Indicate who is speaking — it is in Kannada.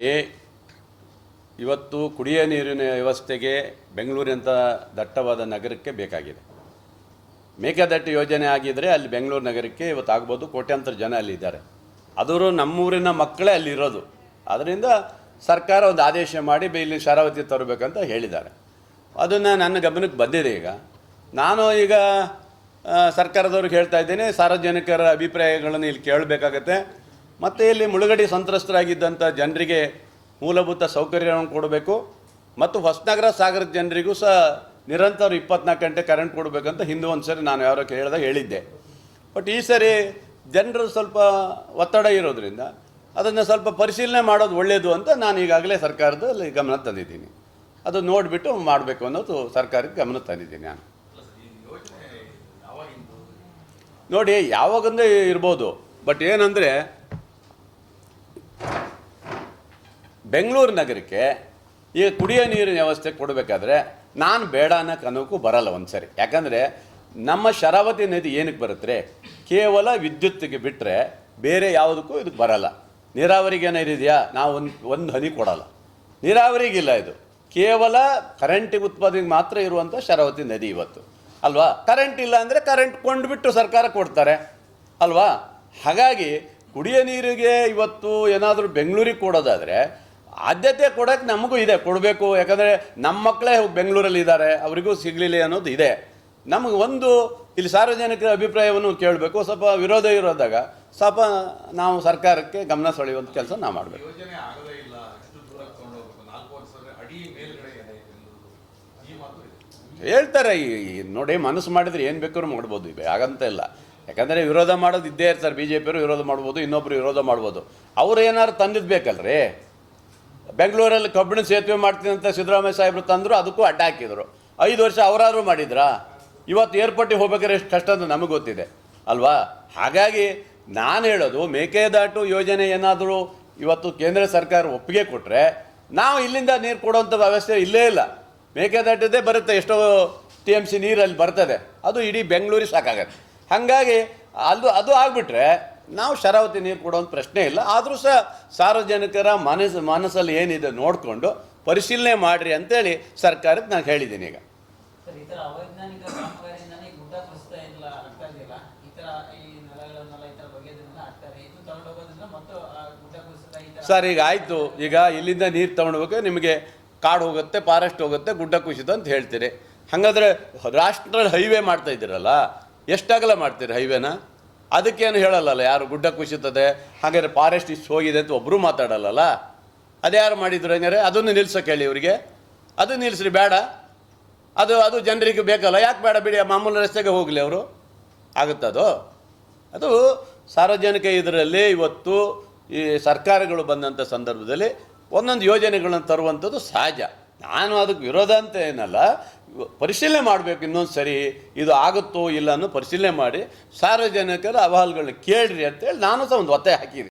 Speaker 1: ಏ, ಇವತ್ತು ಕುಡಿಯ ನೀರಿನ ವ್ಯವಸ್ಥೆಗೆ ಬೆಂಗಳೂರಿನಂಥ ದಟ್ಟವಾದ ನಗರಕ್ಕೆ ಬೇಕಾಗಿದೆ. ಮೇಕೆದಟ್ಟು ಯೋಜನೆ ಆಗಿದ್ದರೆ ಅಲ್ಲಿ ಬೆಂಗಳೂರು ನಗರಕ್ಕೆ ಇವತ್ತು ಆಗ್ಬೋದು ಕೋಟ್ಯಾಂತರ ಜನ ಅಲ್ಲಿ ಇದ್ದಾರೆ. ಆದರೂ ನಮ್ಮೂರಿನ ಮಕ್ಕಳೇ ಅಲ್ಲಿರೋದು ಅದರಿಂದ ಸರ್ಕಾರ ಒಂದು ಆದೇಶ ಮಾಡಿ ಇಲ್ಲಿ ಶರಾವತಿ ತರಬೇಕಂತ ಹೇಳಿದ್ದಾರೆ. ಅದನ್ನು ನನ್ನ ಗಮನಕ್ಕೆ ಬಂದಿದೆ ಈಗ. ನಾನು ಈಗ ಸರ್ಕಾರದವ್ರಿಗೆ ಹೇಳ್ತಾ ಇದ್ದೀನಿ, ಸಾರ್ವಜನಿಕರ ಅಭಿಪ್ರಾಯಗಳನ್ನು ಇಲ್ಲಿ ಕೇಳಬೇಕಾಗತ್ತೆ. ಮತ್ತು ಇಲ್ಲಿ ಮುಳುಗಡೆ ಸಂತ್ರಸ್ತರಾಗಿದ್ದಂಥ ಜನರಿಗೆ ಮೂಲಭೂತ ಸೌಕರ್ಯವನ್ನು ಕೊಡಬೇಕು ಮತ್ತು ಹೊಸನಗರ ಸಾಗರದ ಜನರಿಗೂ ಸಹ ನಿರಂತರ ಇಪ್ಪತ್ನಾಲ್ಕು ಗಂಟೆ ಕರೆಂಟ್ ಕೊಡಬೇಕಂತ ಹಿಂದೆ ಒಂದು ಸರಿ ನಾನು ಯಾರೋ ಕೇಳಿದಾಗ ಹೇಳಿದ್ದೆ. ಬಟ್ ಈ ಸರಿ ಜನರು ಸ್ವಲ್ಪ ಒತ್ತಡ ಇರೋದ್ರಿಂದ ಅದನ್ನು ಸ್ವಲ್ಪ ಪರಿಶೀಲನೆ ಮಾಡೋದು ಒಳ್ಳೆಯದು ಅಂತ ನಾನು ಈಗಾಗಲೇ ಸರ್ಕಾರದಲ್ಲಿ ಗಮನ ತಂದಿದ್ದೀನಿ. ಅದು ನೋಡಿಬಿಟ್ಟು ಮಾಡಬೇಕು ಅನ್ನೋದು ಸರ್ಕಾರಕ್ಕೆ ಗಮನ ತಂದಿದ್ದೀನಿ ನಾನು. ನೋಡಿ ಯಾವಾಗಂದ್ರೆ ಇರ್ಬೋದು. ಬಟ್ ಏನಂದರೆ ಬೆಂಗಳೂರು ನಗರಕ್ಕೆ ಈ ಕುಡಿಯೋ ನೀರಿನ ವ್ಯವಸ್ಥೆ ಕೊಡಬೇಕಾದ್ರೆ ನಾನು ಬೇಡ ಅನ್ನೋ ಕನಕು ಬರಲ್ಲ ಒಂದು ಸರಿ ಯಾಕಂದರೆ ನಮ್ಮ ಶರಾವತಿ ನದಿ ಏನಕ್ಕೆ ಬರುತ್ತೆ ಕೇವಲ ವಿದ್ಯುತ್ತಿಗೆ ಬಿಟ್ಟರೆ ಬೇರೆ ಯಾವುದಕ್ಕೂ ಇದಕ್ಕೆ ಬರಲ್ಲ. ನೀರಾವರಿಗೆ ಏನಿದೆಯಾ ನಾವು ಒಂದು ಒಂದು ಹನಿ ಕೊಡಲ್ಲ. ನೀರಾವರಿಗಿಲ್ಲ ಇದು. ಕೇವಲ ಕರೆಂಟಿಗೆ ಉತ್ಪಾದನೆಗೆ ಮಾತ್ರ ಇರುವಂಥ ಶರಾವತಿ ನದಿ ಇವತ್ತು. ಅಲ್ವಾ? ಕರೆಂಟ್ ಇಲ್ಲ ಅಂದರೆ ಕರೆಂಟ್ ಕೊಂಡುಬಿಟ್ಟು ಸರ್ಕಾರ ಕೊಡ್ತಾರೆ. ಅಲ್ವಾ? ಹಾಗಾಗಿ ಕುಡಿಯೋ ನೀರಿಗೆ ಇವತ್ತು ಏನಾದರೂ ಬೆಂಗಳೂರಿಗೆ ಕೊಡೋದಾದರೆ ಆದ್ಯತೆ ಕೊಡೋಕ್ಕೆ ನಮಗೂ ಇದೆ ಕೊಡಬೇಕು. ಯಾಕಂದರೆ ನಮ್ಮ ಮಕ್ಕಳೇ ಬೆಂಗಳೂರಲ್ಲಿ ಇದ್ದಾರೆ ಅವರಿಗೂ ಸಿಗಲಿಲ್ಲ ಅನ್ನೋದು ಇದೆ. ನಮಗೆ ಒಂದು ಇಲ್ಲಿ ಸಾರ್ವಜನಿಕರ ಅಭಿಪ್ರಾಯವನ್ನು ಕೇಳಬೇಕು. ಸ್ವಲ್ಪ ವಿರೋಧ ಇರೋದಾಗ ಸ್ವಲ್ಪ ನಾವು ಸರ್ಕಾರಕ್ಕೆ ಗಮನ ಸೆಳೆಯುವಂಥ ಕೆಲಸ ನಾವು ಮಾಡಬೇಕು. ಹೇಳ್ತಾರೆ ಈ ಈ ನೋಡಿ ಮನಸ್ಸು ಮಾಡಿದ್ರೆ ಏನು ಬೇಕಾದ್ರೂ ಮಾಡ್ಬೋದು. ಇವೆ ಹಾಗಂತ ಇಲ್ಲ. ಯಾಕಂದರೆ ವಿರೋಧ ಮಾಡೋದು ಇದ್ದೇ ಇರ್ತಾರೆ. ಬಿ ಜೆ ಪಿಯವರು ವಿರೋಧ ಮಾಡ್ಬೋದು ಇನ್ನೊಬ್ಬರು ವಿರೋಧ ಮಾಡ್ಬೋದು. ಅವ್ರು ಏನಾದ್ರು ತಂದಿದ್ದು ಬೇಕಲ್ರಿ? ಬೆಂಗಳೂರಲ್ಲಿ ಕಬ್ಬಿಣ ಸೇತುವೆ ಮಾಡ್ತೀನಿ ಅಂತ ಸಿದ್ದರಾಮಯ್ಯ ಸಾಹೇಬರು ತಂದರು, ಅದಕ್ಕೂ ಅಡ್ಡ ಹಾಕಿದರು. ಐದು ವರ್ಷ ಅವರಾದರೂ ಮಾಡಿದ್ರಾ? ಇವತ್ತು ಏರ್ಪೋರ್ಟಿಗೆ ಹೋಗ್ಬೇಕಾದ್ರೆ ಎಷ್ಟು ಕಷ್ಟ ಅಂತ ನಮಗೆ ಗೊತ್ತಿದೆ. ಅಲ್ವಾ? ಹಾಗಾಗಿ ನಾನು ಹೇಳೋದು, ಮೇಕೆದಾಟು ಯೋಜನೆ ಏನಾದರೂ ಇವತ್ತು ಕೇಂದ್ರ ಸರ್ಕಾರ ಒಪ್ಪಿಗೆ ಕೊಟ್ಟರೆ ನಾವು ಇಲ್ಲಿಂದ ನೀರು ಕೊಡುವಂಥ ವ್ಯವಸ್ಥೆ ಇಲ್ಲೇ ಇಲ್ಲ. ಮೇಕೆದಾಟದೇ ಬರುತ್ತೆ, ಎಷ್ಟೋ ಟಿ ಎಂ ಸಿ ನೀರಲ್ಲಿ ಬರ್ತದೆ. ಅದು ಇಡೀ ಬೆಂಗಳೂರಿಗೆ ಸಾಕಾಗತ್ತೆ. ಹಾಗಾಗಿ ಅದು ಅದು ಆಗಿಬಿಟ್ರೆ ನಾವು ಶರಾವತಿ ನೀರು ಕೊಡೋಂಥ ಪ್ರಶ್ನೆ ಇಲ್ಲ. ಆದರೂ ಸಹ ಸಾರ್ವಜನಿಕರ ಮನಸ್ಸು ಮನಸ್ಸಲ್ಲಿ ಏನಿದೆ ನೋಡಿಕೊಂಡು ಪರಿಶೀಲನೆ ಮಾಡಿರಿ ಅಂತೇಳಿ ಸರ್ಕಾರಕ್ಕೆ ನಾನು ಹೇಳಿದ್ದೀನಿ ಈಗ.
Speaker 2: ಸರ್
Speaker 1: ಈಗ ಆಯಿತು. ಈಗ ಇಲ್ಲಿಂದ ನೀರು ತೊಗೊಂಡೋಗಕ್ಕೆ ನಿಮಗೆ ಕಾಡು ಹೋಗುತ್ತೆ ಫಾರೆಸ್ಟ್ ಹೋಗುತ್ತೆ ಗುಡ್ಡ ಕುಸಿತ ಅಂತ ಹೇಳ್ತೀರಿ. ಹಾಗಾದರೆ ರಾಷ್ಟ್ರ ಹೈವೇ ಮಾಡ್ತಾ ಇದ್ದೀರಲ್ಲ ಎಷ್ಟಾಗಲ ಮಾಡ್ತೀರಿ ಹೈವೇನ? ಅದಕ್ಕೇನು ಹೇಳಲ್ಲಲ್ಲ, ಯಾರು ಗುಡ್ಡ ಕುಸಿತದೆ ಹಾಗಾದ್ರೆ ಫಾರೆಸ್ಟ್ ಇಷ್ಟು ಹೋಗಿದೆ ಅಂತ ಒಬ್ಬರು ಮಾತಾಡಲ್ಲಲ್ಲ? ಅದ್ಯಾರು ಮಾಡಿದ್ರು ಏನಾರೆ? ಅದನ್ನು ನಿಲ್ಸೋಕೆ ಹೇಳಿ ಇವರಿಗೆ. ಅದು ನಿಲ್ಲಿಸ್ರಿ ಬೇಡ. ಅದು ಅದು ಜನರಿಗೆ ಬೇಕಲ್ಲ. ಯಾಕೆ ಬೇಡ ಬಿಡಿ ಮಾಮೂಲು ರಸ್ತೆಗೆ ಹೋಗಲಿ ಅವರು. ಆಗುತ್ತದು ಅದು? ಸಾರ್ವಜನಿಕ ಇದರಲ್ಲಿ ಇವತ್ತು ಈ ಸರ್ಕಾರಗಳು ಬಂದಂಥ ಸಂದರ್ಭದಲ್ಲಿ ಒಂದೊಂದು ಯೋಜನೆಗಳನ್ನು ತರುವಂಥದ್ದು ಸಹಜ. ನಾನು ಅದಕ್ಕೆ ವಿರೋಧ ಅಂತ ಏನಲ್ಲ, ಪರಿಶೀಲನೆ ಮಾಡಬೇಕು ಇನ್ನೊಂದು ಸರಿ, ಇದು ಆಗುತ್ತೋ ಇಲ್ಲ ಅನ್ನೋ ಪರಿಶೀಲನೆ ಮಾಡಿ ಸಾರ್ವಜನಿಕರ ಅಹವಾಲುಗಳನ್ನ ಕೇಳ್ರಿ ಅಂತೇಳಿ ನಾನು ಸಹ ಒಂದು ಒತ್ತಾಯ ಹಾಕಿದ್ದೀನಿ.